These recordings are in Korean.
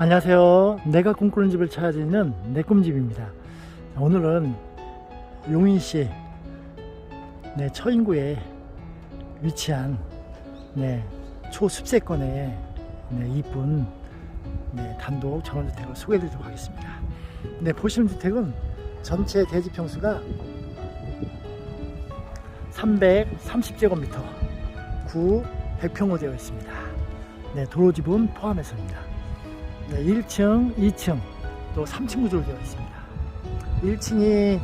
안녕하세요. 내가 꿈꾸는 집을 찾아드리는 내 꿈집입니다. 오늘은 용인시 네, 처인구에 위치한 네, 초습세권의 네, 이쁜 네, 단독 전원주택을 소개해드리도록 하겠습니다. 네, 보시는 주택은 전체 대지 평수가 330제곱미터, 구 100평으로 되어 있습니다. 네, 도로지분 포함해서입니다. 네, 1층, 2층, 또 3층 구조로 되어 있습니다. 1층이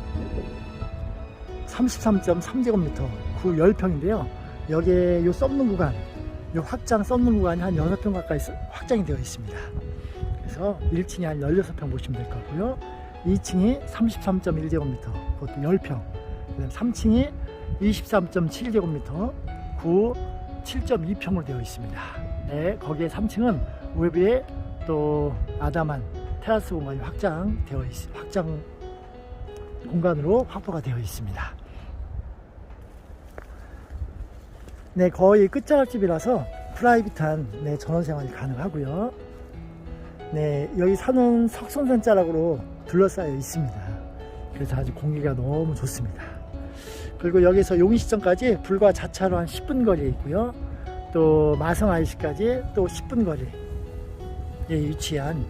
33.3제곱미터, 구 10평인데요. 여기에 요 썩는 구간, 요 확장 썩는 구간이 한 6평 가까이 써- 확장이 되어 있습니다. 그래서 1층이 한 16평 보시면 될것 같고요. 2층이 33.1제곱미터, 그것도 10평. 그다음 3층이 23.7제곱미터, 구 7.2평으로 되어 있습니다. 네, 거기에 3층은 외부에 또 아담한 테라스 공간이 확장되어 있, 확장 공간으로 확보가 되어 있습니다. 네, 거의 끝자락집이라서 프라이빗한 네, 전원 생활이 가능하고요. 네, 여기 사는 석선산 자락으로 둘러싸여 있습니다. 그래서 아주 공기가 너무 좋습니다. 그리고 여기서 용인시청까지 불과 자차로 한 10분 거리에 있고요. 또 마성 IC까지 또 10분 거리 에 위치한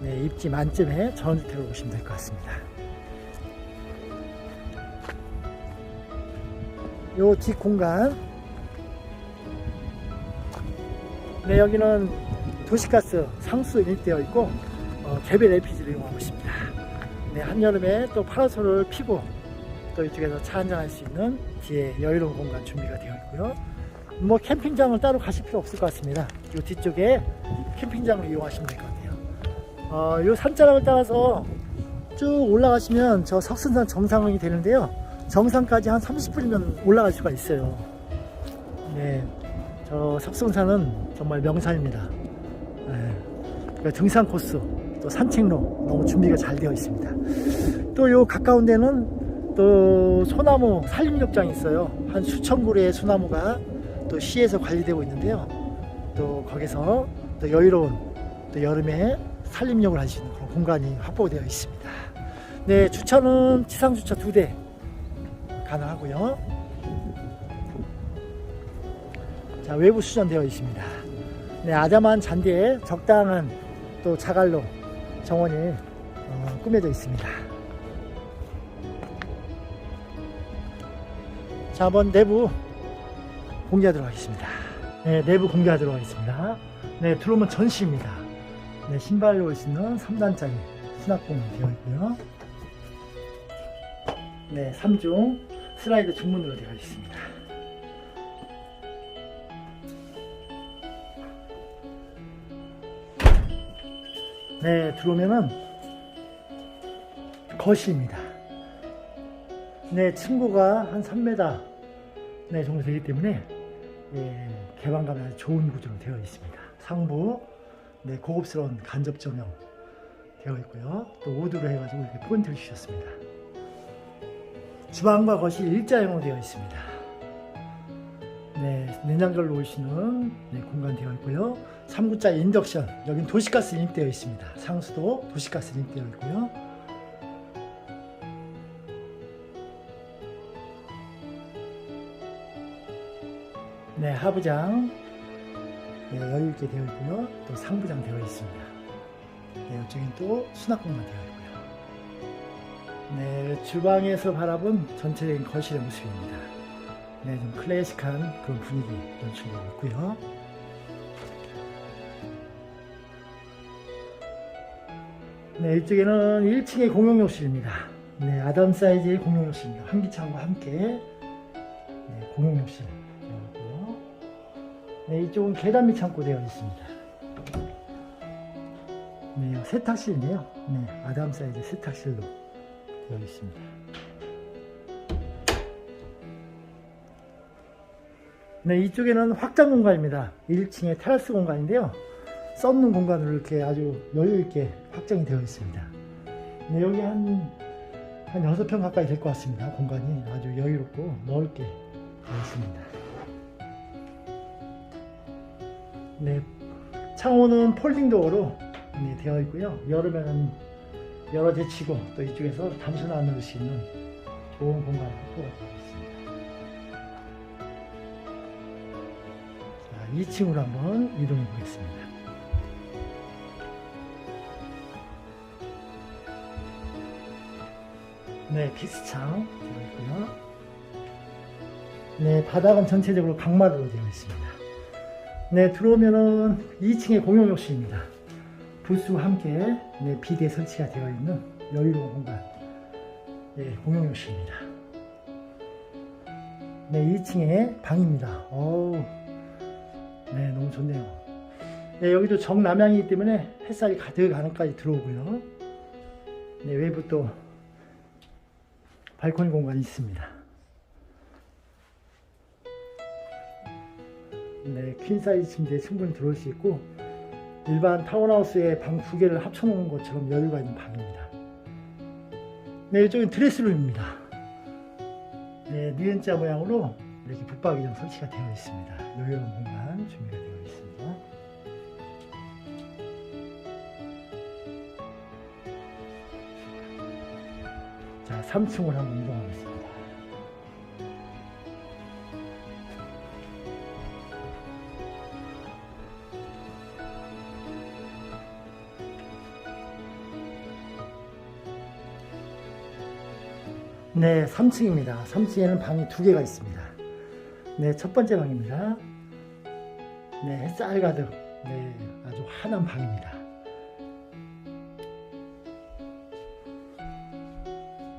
네, 입지 만점의 전원주택을 보시면 될 것 같습니다. 요 뒷 공간 네 여기는 도시가스 상수 인입되어 있고 어, 개별 LPG를 이용하고 있습니다. 네 한여름에 또 파라솔을 피고 또 이쪽에서 차 한잔 할 수 있는 뒤에 여유로운 공간 준비가 되어 있고요. 뭐 캠핑장을 따로 가실 필요 없을 것 같습니다. 이 뒤쪽에 캠핑장을 이용하시면 될 것 같아요. 어, 이 산자락을 따라서 쭉 올라가시면 저 석순산 정상이 되는데요. 정상까지 한 30분이면 올라갈 수가 있어요. 네, 저 석순산은 정말 명산입니다. 네, 그러니까 등산 코스, 또 산책로 너무 준비가 잘 되어 있습니다. 또 요 가까운 데는 또 소나무 산림욕장이 있어요. 한 수천 그루의 소나무가 또 시에서 관리되고 있는데요. 또 거기서 또 여유로운 또 여름에 산림욕을 할 수 있는 그런 공간이 확보되어 있습니다. 네, 주차는 지상 주차 두 대 가능하고요. 자, 외부 수전되어 있습니다. 네, 아담한 잔디에 적당한 또 자갈로 정원이 어, 꾸며져 있습니다. 자, 한번 내부 공개하도록 하겠습니다. 네, 내부 공개하도록 하겠습니다. 네, 들어오면 전시입니다. 네, 신발로 올 수 있는 3단짜리 수납공이 되어 있고요. 네, 3중 슬라이드 중문으로 되어 있습니다. 네, 들어오면은 거실입니다. 네, 층고가 한 3m 네, 정도 되기 때문에 예, 개방감이 아주 좋은 구조로 되어 있습니다. 상부 네, 고급스러운 간접 조명 되어 있고요. 또 우드로 해가지고 이렇게 포인트를 주셨습니다. 주방과 거실 일자형으로 되어 있습니다. 네, 냉장고를 놓으시는 네, 공간 되어 있고요. 3구짜 인덕션, 여긴 도시가스 인입되어 있습니다. 상수도 도시가스 인입되어 있고요. 네, 하부장 네, 여유 있게 되어 있고요. 또 상부장 되어 있습니다. 네, 이쪽엔 또 수납 공간 되어 있고요. 네, 주방에서 바라본 전체적인 거실의 모습입니다. 네, 좀 클래식한 그런 분위기 연출되고 있고요. 네, 이쪽에는 1층의 공용욕실입니다. 네, 아담 사이즈의 공용욕실입니다. 환기창과 함께 네, 공용욕실. 네, 이쪽은 계단 밑 창고 되어 있습니다. 네, 세탁실인데요. 네, 아담 사이즈 세탁실로 되어 있습니다. 네, 이쪽에는 확장 공간입니다. 1층의 테라스 공간인데요. 썩는 공간으로 이렇게 아주 여유 있게 확장이 되어 있습니다. 네, 여기 한, 한 6평 가까이 될 것 같습니다. 공간이 아주 여유롭고 넓게 되어 있습니다. 네, 창호는 폴딩 도어로 네, 되어 있고요. 여름에는 열어 제치고 또 이쪽에서 담소 나눌 수 있는 좋은 확보가 되어 있습니다. 자, 2층으로 한번 이동해 보겠습니다. 네, 피스창 되어 있고요. 네, 바닥은 전체적으로 강마루로 되어 있습니다. 네, 들어오면은 2층에 공용 욕실입니다. 부스와 함께 네, 비대 설치가 되어 있는 여유로운 공간. 네, 공용 욕실입니다. 네, 2층에 방입니다. 어우, 네, 너무 좋네요. 네, 여기도 정남향이기 때문에 햇살이 가득 안까지 들어오고요. 네, 외부 또 발코니 공간이 있습니다. 네, 퀸 사이즈 침대에 충분히 들어올 수 있고 일반 타운하우스에 방두 개를 합쳐놓은 것처럼 여유가 있는 방입니다. 네, 이쪽은 드레스룸입니다. 네, 니은자 모양으로 이렇게 붙박이장 설치가 되어 있습니다. 여유로운 공간 준비가 되어 있습니다. 자, 3층으로 한번 이동하겠습니다. 네, 3층입니다. 3층에는 방이 두 개가 있습니다. 네, 첫 번째 방입니다. 네, 햇살 가득, 네, 아주 환한 방입니다.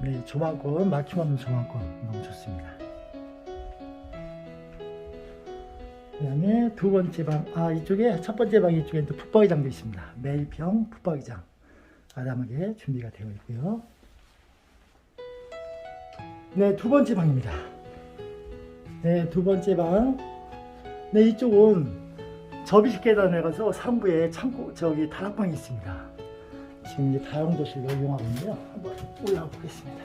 네, 조망권, 막힘없는 조망권 너무 좋습니다. 그 다음에 두 번째 방, 아, 이쪽에 첫 번째 방 이쪽에 또 붙박이장도 있습니다. 매일평 붙박이장 아담하게 준비가 되어 있고요. 네, 두 번째 방입니다. 네, 두 번째 방. 네, 이쪽은 접이식 계단에 가서 상부에 창고, 저기 다락방이 있습니다. 지금 이제 다용도실로 이용하고 있는데요. 한번 올라가 보겠습니다.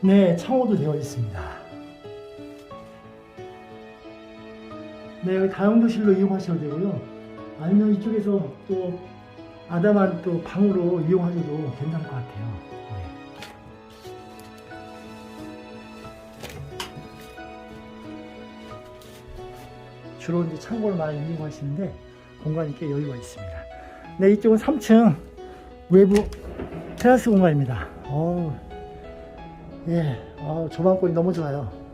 네, 창호도 되어 있습니다. 네, 다용도실로 이용하셔도 되고요. 아니면 이쪽에서 또 아담한 또 방으로 이용하셔도 괜찮을 것 같아요. 네. 주로 이제 창고를 많이 이용하시는데 공간이 꽤 여유가 있습니다. 네, 이쪽은 3층 외부 테라스 공간입니다. 어우, 예, 어, 조망권이 너무 좋아요.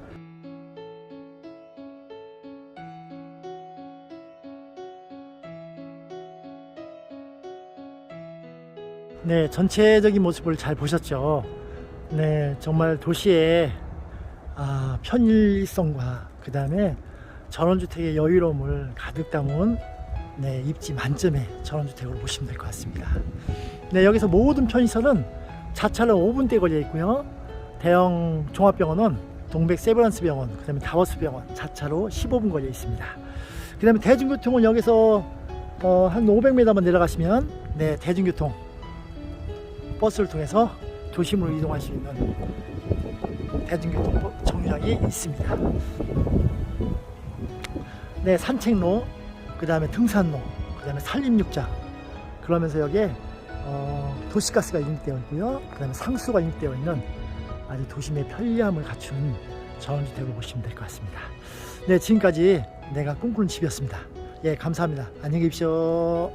네, 전체적인 모습을 잘 보셨죠? 네, 정말 도시의 아, 편일성과 그 다음에 전원주택의 여유로움을 가득 담은 네, 입지 만점의 전원주택으로 보시면 될 것 같습니다. 네, 여기서 모든 편의시설은 자차로 5분대 걸려 있고요. 대형 종합병원은 동백 세브란스 병원, 그 다음에 다워스 병원 자차로 15분 걸려 있습니다. 그 다음에 대중교통은 여기서 어, 한 500m만 내려가시면 네, 대중교통 버스를 통해서 도심으로 이동할 수 있는 대중교통 정류장이 있습니다. 네, 산책로, 그 다음에 등산로, 그 다음에 산림육장. 그러면서 여기에 어, 도시가스가 인입되어 있고요. 그 다음에 상수가 인입되어 있는 아주 도심의 편리함을 갖춘 전원주택으로 보시면 될 것 같습니다. 네, 지금까지 내가 꿈꾸는 집이었습니다. 예, 감사합니다. 안녕히 계십시오.